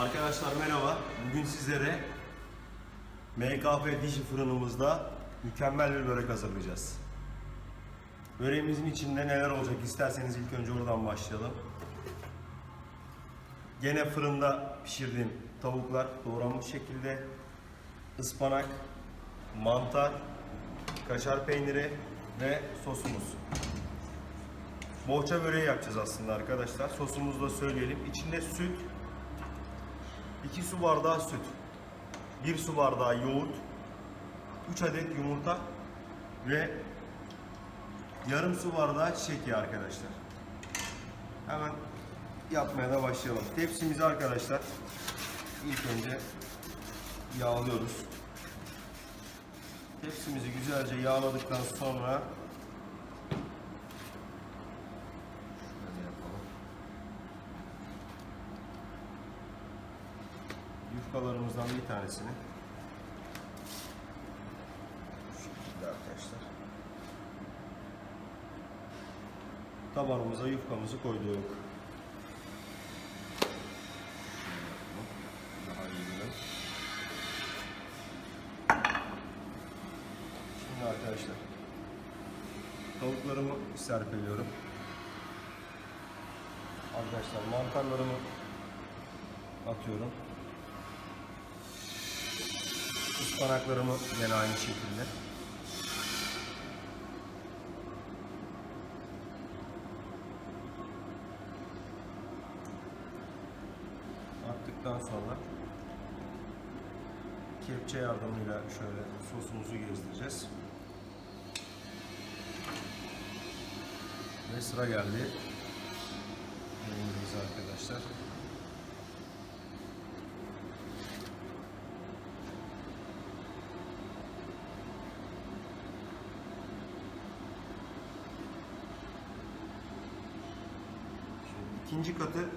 Arkadaşlar merhaba. Bugün sizlere MKP dişi fırınımızda mükemmel bir börek hazırlayacağız. Böreğimizin içinde neler olacak isterseniz ilk önce oradan başlayalım. Gene fırında pişirdiğim tavuklar doğranmış şekilde ıspanak, mantar, kaşar peyniri ve sosumuz. Bohça böreği yapacağız aslında arkadaşlar. Sosumuzu da söyleyelim. İçinde süt, 2 su bardağı süt, 1 su bardağı yoğurt, 3 adet yumurta ve yarım su bardağı çiçek yağı arkadaşlar. Hemen yapmaya da başlayalım. Tepsimizi arkadaşlar ilk önce yağlıyoruz. Tepsimizi güzelce yağladıktan sonra şöyle yapalım. Yufkalarımızdan bir tanesini şu şekilde arkadaşlar tabanımıza yufkamızı koyduk. Daha iyi bilir. Şimdi arkadaşlar tavuklarımı serpiliyorum. Arkadaşlar mantarlarımı atıyorum. Ispanaklarımı yine aynı şekilde. Attıktan sonra kepçe yardımıyla şöyle sosumuzu gezdireceğiz. Ve sıra geldi. Yemeğimize arkadaşlar. Şimdi ikinci katı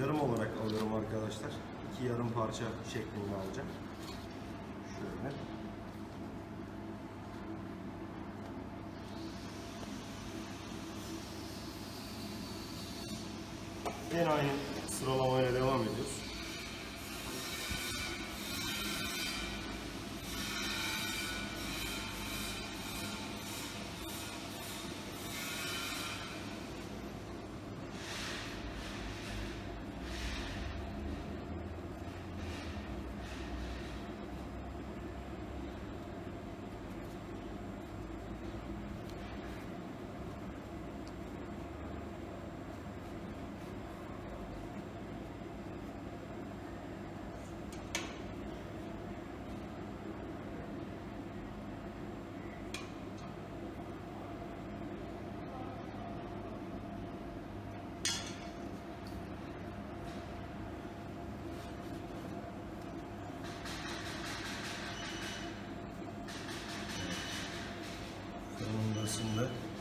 yarım olarak alıyorum arkadaşlar. İki yarım parça şeklinde alacağım. Şöyle. Yine aynı sıralamayla devam ediyoruz.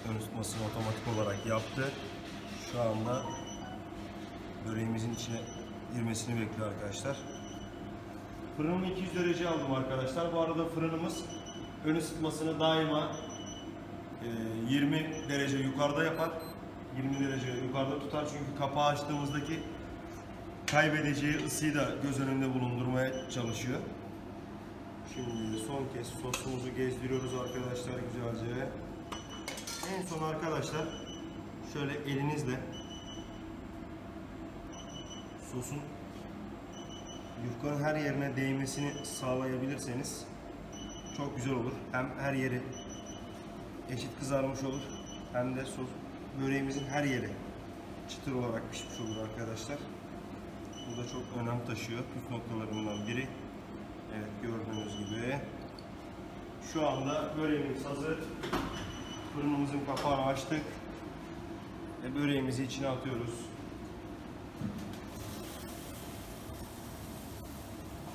Ön ısıtmasını otomatik olarak yaptı. Şu anda böreğimizin içine girmesini bekliyor arkadaşlar. Fırınımı 200 derece aldım arkadaşlar. Bu arada fırınımız ön ısıtmasını daima e, 20 derece yukarıda yapar. 20 derece yukarıda tutar çünkü kapağı açtığımızdaki kaybedeceği ısıyı da göz önünde bulundurmaya çalışıyor. Şimdi son kez sosumuzu gezdiriyoruz arkadaşlar güzelce. En son arkadaşlar şöyle elinizle sosun yufkanın her yerine değmesini sağlayabilirseniz çok güzel olur. Hem her yeri eşit kızarmış olur hem de sos böreğimizin her yeri çıtır olarak pişmiş olur arkadaşlar. Bu da çok önem taşıyor. Püf noktalarından biri. Evet gördüğünüz gibi. Şu anda böreğimiz hazır. Fırınımızın kapağını açtık. Ve böreğimizi içine atıyoruz.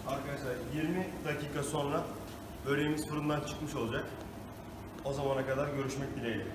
Arkadaşlar 20 dakika sonra böreğimiz fırından çıkmış olacak. O zamana kadar görüşmek dileğiyle.